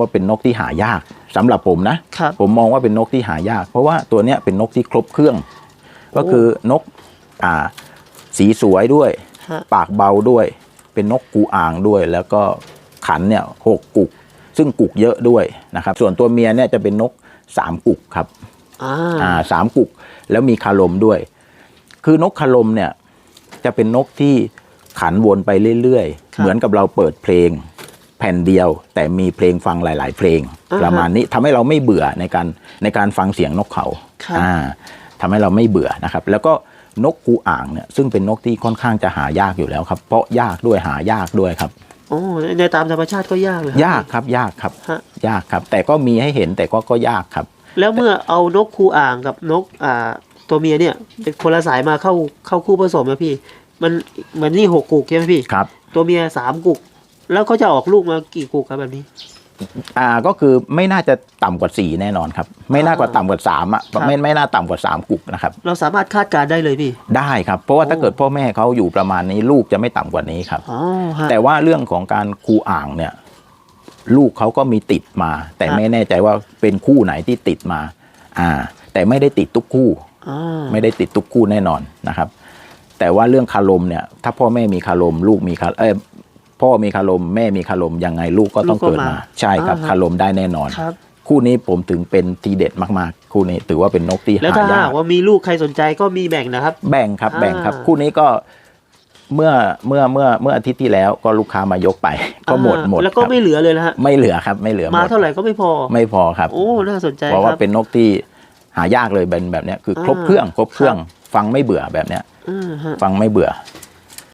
ว่าเป็นนกที่หายากสำหรับผมนะครับผมมองว่าเป็นนกที่หายาก เพราะว่าตัวเนี้ยเป็นนกที่ครบเครื่อง ก็คือนกอ่าสีสวยด้วยฮะปากเบาด้วย เป็นนกกูอ่างด้วย แล้วก็ขันเนี่ยหกกุก ซึ่งกุกเยอะด้วยนะครับ ส่วนตัวเมียเนี่ยจะเป็นนกสามกุกครับอ่าอ่าสามกุกแล้วมีคารมด้วย คือนกคารมเนี่ยจะเป็นนกที่ขันวนไปเรื่อยครับๆเหมือนกับเราเปิดเพลง แผ่นเดียวแต่มีเพลงฟังหลาย ๆ เพลงอ่าฮะประมาณนี้ทำให้เราไม่เบื่อในการในการฟังเสียงนกเขาครับอ่าทำให้เราไม่เบื่อนะครับ แล้วก็นกกูอ่างเนี่ยซึ่งเป็นนกที่ค่อนข้างจะหายากอยู่แล้วครับ เพราะยากด้วยหายากด้วยครับโอ้ในตามธรรมชาติก็ยากเลยยากครับยากครับฮะยากครับ แต่ก็มีให้เห็นแต่ก็ก็ยากครับ แล้วเมื่อเอานกคูอ่างกับนกอ่าตัวเมียเนี่ยเป็นคนละสายมาเข้าเข้าคู่ผสมนะพี่ มันมันนี่หกกุกใช่ไหมพี่ครับ ตัวเมียสามกุก แล้วเขาจะออกลูกมากี่กุกครับแบบนี้ อ่าก็คือไม่น่าจะต่ำกว่าสี่แน่นอนครับ ไม่น่ากว่าต่ำกว่าสามอะครับ ไม่ไม่น่าต่ำกว่าสามกุกนะครับ เราสามารถคาดการณ์ได้เลยพี่ ได้ครับ เพราะว่าถ้าโอ้เกิดพ่อแม่เขาอยู่ประมาณนี้ลูกจะไม่ต่ำกว่านี้ครับ อ๋อฮะ แต่ว่าเรื่องของการคูอ่างเนี่ย ลูกเขาก็มีติดมา แต่ครับไม่แน่ใจว่าเป็นคู่ไหนที่ติดมา อ่า แต่ไม่ได้ติดทุกคู่ อ่าไม่ได้ติดทุกคู่แน่นอนนะครับ แต่ว่าเรื่องคารมเนี่ย ถ้าพ่อแม่มีคารม ลูกมีคารเอย พ่อมีคารมแม่มีคารมยังไงลูกก็ต้องเกิดมา ใช่ครับคารมได้แน่นอนครับคู่นี้ผมถึงเป็นทีเด็ดมากๆ คู่นี้ถือว่าเป็นนกที่แล้วหาถ้าหายากกว่ามีลูกใครสนใจก็มีแบ่งนะครับ แบ่งครับแบ่งครับอ่าคู่นี้ก็เมื่อเมื่อเมื่อเมื่ออาทิตย์ที่แล้วก็ลูกค้ามายกไป ก็หมดอ่าหมดแล้วก็ครับไม่เหลือเลยนะฮะไม่เหลือครับไม่เหลือหมาดเท่าไหร่ก็ไม่พอไม่พอครับโอ้น่าสนใจเพราะคว่ารับเป็นนกที่หายากเลยเป็นแบบเนี้ยคือครบอ่าเครื่องครบเครื่อง ฟังไม่เบื่อแบบเนี้ยอืมฮะฟังไม่เบื่อ